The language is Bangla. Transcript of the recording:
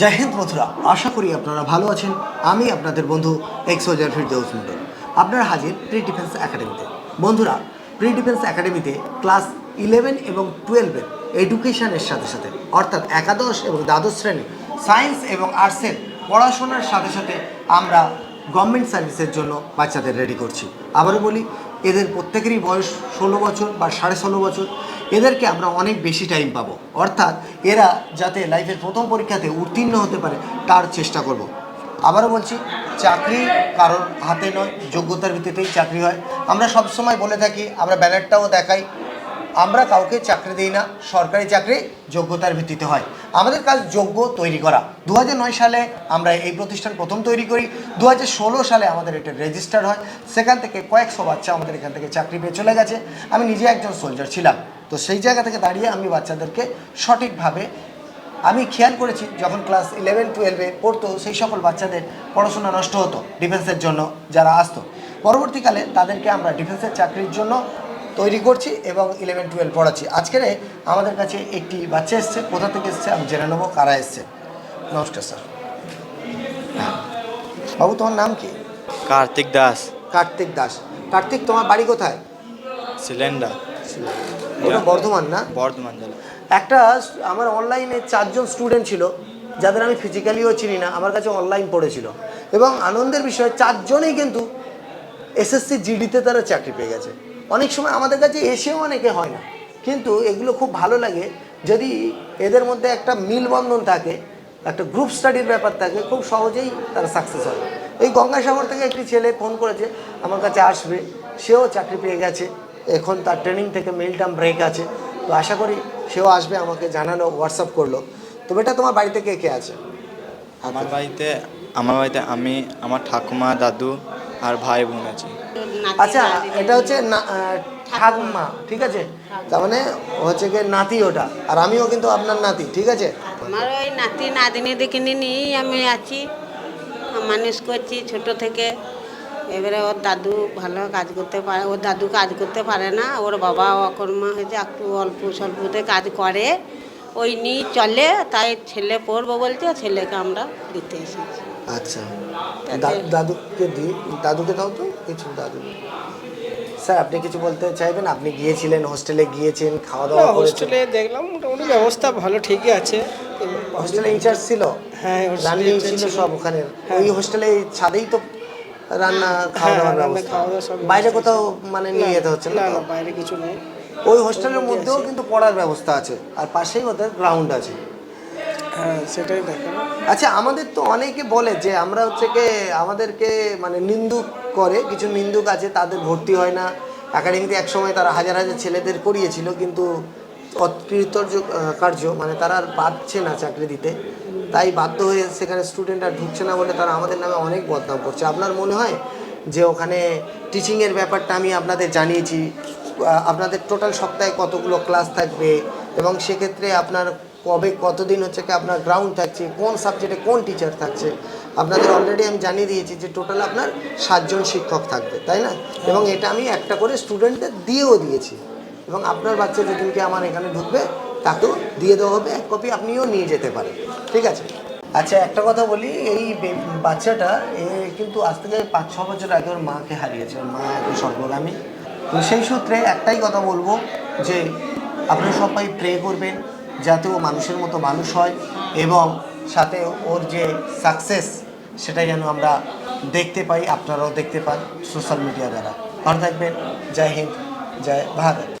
জয় হিন্দ বন্ধুরা, আশা করি আপনারা ভালো আছেন। আমি আপনাদের বন্ধু এক্স ওজার ফিরদৌস মন্ডল আপনারা হাজির প্রি ডিফেন্স একাডেমিতে বন্ধুরা প্রি ডিফেন্স একাডেমিতে ক্লাস ইলেভেন এবং টুয়েলভের এডুকেশনের সাথে সাথে, অর্থাৎ একাদশ এবং দ্বাদশ শ্রেণি সায়েন্স এবং আর্টসের পড়াশোনার সাথে সাথে আমরা গভর্নমেন্ট সার্ভিসের জন্য বাচ্চাদের রেডি করছি। আবারও বলি এদের প্রত্যেকেরই বয়স ষোলো বছর বা সাড়ে ষোলো বছর। এদেরকে আমরা অনেক বেশি টাইম পাবো। অর্থাৎ এরা যাতে লাইফের প্রথম পরীক্ষাতে উত্তীর্ণ হতে পারে, তার চেষ্টা করব। আবারও বলছি, চাকরি কারোর হাতে নয়, যোগ্যতার ভিত্তিতেই চাকরি হয়। আমরা সবসময় বলে থাকি, আমরা ব্যানারটাও দেখাই। আমরা কাউকে চাকরি দিই না, সরকারি চাকরি যোগ্যতার ভিত্তিতে হয়। আমাদের কাজ যোগ্য তৈরি করা। দু সালে আমরা এই প্রতিষ্ঠান প্রথম তৈরি করি। দু হাজার ষোলো সালে আমাদের এটা রেজিস্টার হয়। সেখান থেকে কয়েকশো বাচ্চা আমাদের এখান থেকে চাকরি পেয়ে চলে গেছে। আমি নিজে একজন সোলজার ছিলাম। তো সেই জায়গা থেকে দাঁড়িয়ে আমি বাচ্চাদেরকে সঠিকভাবে আমি খেয়াল করেছি, যখন ক্লাস ইলেভেন টুয়েলভে পড়তো, সেই সকল বাচ্চাদের পড়াশোনা নষ্ট হতো ডিফেন্সের জন্য যারা আসতো। পরবর্তীকালে তাদেরকে আমরা ডিফেন্সের চাকরির জন্য তৈরি করছি এবং ইলেভেন টুয়েলভ পড়াচ্ছি। আজকের আমাদের কাছে একটি বাচ্চা এসছে কোথা থেকে এসছে আমি জেনে নেব কারা এসছে? নমস্কার স্যার। হ্যাঁ। বাবু তোমার নাম কি? কার্তিক দাস। কার্তিক দাস। কার্তিক তোমার বাড়ি কোথায়? সিলিন্ডার। ওটা বর্ধমান না? বর্ধমান জেলা। একটা আমার অনলাইনে চারজন স্টুডেন্ট ছিল যাদের আমি ফিজিক্যালিও চিনি না আমার কাছে অনলাইন পড়েছিল। এবং আনন্দের বিষয় চারজনেই কিন্তু এসএসসি জিডিতে তারা চাকরি পেয়ে গেছে। অনেক সময় আমাদের কাছে এসেও অনেকে হয় না। কিন্তু এগুলো খুব ভালো লাগে। যদি এদের মধ্যে একটা মিলবন্ধন থাকে, একটা গ্রুপ স্টাডির ব্যাপার থাকে, খুব সহজেই তারা সাকসেস হয়। এই গঙ্গাসাগর থেকে একটি ছেলে ফোন করেছে, আমার কাছে আসবে। সেও চাকরি পেয়ে গেছে। এখন তার ট্রেনিং থেকে মিল টার্ম ব্রেক আছে। তো আশা করি সেও আসবে, আমাকে জানালো হোয়াটসঅ্যাপ করল। তো বেটা, তোমার বাড়িতে কে কে আছে? আমার বাড়িতে আমার বাড়িতে আমি, আমার ঠাকুমা, দাদু আর ভাই বোন আছে। আচ্ছা এটা হচ্ছে ঠাকুমা ঠিক আছে? তার মানে হচ্ছে গিয়ে নাতি ওটা আর আমিও কিন্তু আপনার নাতি ঠিক আছে? আমার ওই নাতি নাতনি দেখিনি নিয়েই আমি আছি মানুষ করছি ছোট থেকে। এবারে ওর দাদু ভালো কাজ করতে পারে ওর দাদু কাজ করতে পারে না ওর বাবা অকর্মা হয়েছে একটু অল্প স্বল্পতে কাজ করে। ওই নিয়ে চলে তাই ছেলে পড়ব বলছে ছেলেকে আমরা দিতে এসেছি। আচ্ছা। দাদুকে দিই দাদুকে দাও তো কিছু দাদু। স্যার আপনি কিছু বলতে চাইবেন? আপনি গিয়েছিলেন হোস্টেলে গিয়েছেন খাওয়া দাওয়া হোস্টেলে দেখলাম মোটামুটি ব্যবস্থা ভালো ঠিকই আছে। হোস্টেলে ইনচার্জ ছিল? হ্যাঁ রান্নি ছিল। সব ওখানে। হ্যাঁ। ওই হোস্টেলে ছাদেই তো রান্না খাওয়া দাওয়ার ব্যবস্থা। বাইরে কোথাও মানে নিয়ে যেতে হচ্ছে? না বাইরে কিছু নেই। ওই হোস্টেলের মধ্যেও কিন্তু পড়ার ব্যবস্থা আছে। আর পাশেই ওদের গ্রাউন্ড আছে। হ্যাঁ সেটাই আচ্ছা আমাদের তো অনেকে বলে যে আমরা হচ্ছে কি আমাদেরকে মানে নিন্দুক করে, কিছু নিন্দুক আছে, তাদের ভর্তি হয় না। একাডেমিতে একসময় তারা হাজার হাজার ছেলেদের করিয়েছিল, কিন্তু অকৃতর্য কার্য মানে তারা আর পাচ্ছে না চাকরি দিতে। তাই বাধ্য হয়ে সেখানে স্টুডেন্ট আর ঢুকছে না বলে তারা আমাদের নামে অনেক বদনাম করছে। আপনার মনে হয় যে ওখানে টিচিংয়ের ব্যাপারটা আমি আপনাদের জানিয়েছি আপনাদের টোটাল সপ্তাহে কতগুলো ক্লাস থাকবে? এবং সেক্ষেত্রে আপনার কবে কতদিন হচ্ছে কি আপনার গ্রাউন্ড থাকছে, কোন সাবজেক্টে কোন টিচার থাকছে, আপনাদের অলরেডি আমি জানিয়ে দিয়েছি যে টোটাল আপনার সাতজন শিক্ষক থাকবে, তাই না? এবং এটা আমি একটা করে স্টুডেন্টদের দিয়েও দিয়েছি। এবং আপনার বাচ্চা যেদিনকে আমার এখানে ঢুকবে, তাকেও দিয়ে দেওয়া হবে, এক কপি আপনিও নিয়ে যেতে পারেন, ঠিক আছে? আচ্ছা একটা কথা বলি, এই বাচ্চাটা, এ কিন্তু আজ থেকে পাঁচ, ছ বছর আগে ওর মাকে হারিয়েছে, ওর মা এখন সর্বগামী। তো সেই সূত্রে একটাই কথা বলব যে আপনারা সবাই প্রে করবেন যাতে ও মানুষের মতো মানুষ হয় এবং সাথে ওর যে সাকসেস সেটা যেন আমরা দেখতে পাই, আপনারাও দেখতে পান সোশ্যাল মিডিয়া দ্বারা। ভালো থাকবেন, জয় হিন্দ, জয় ভারত।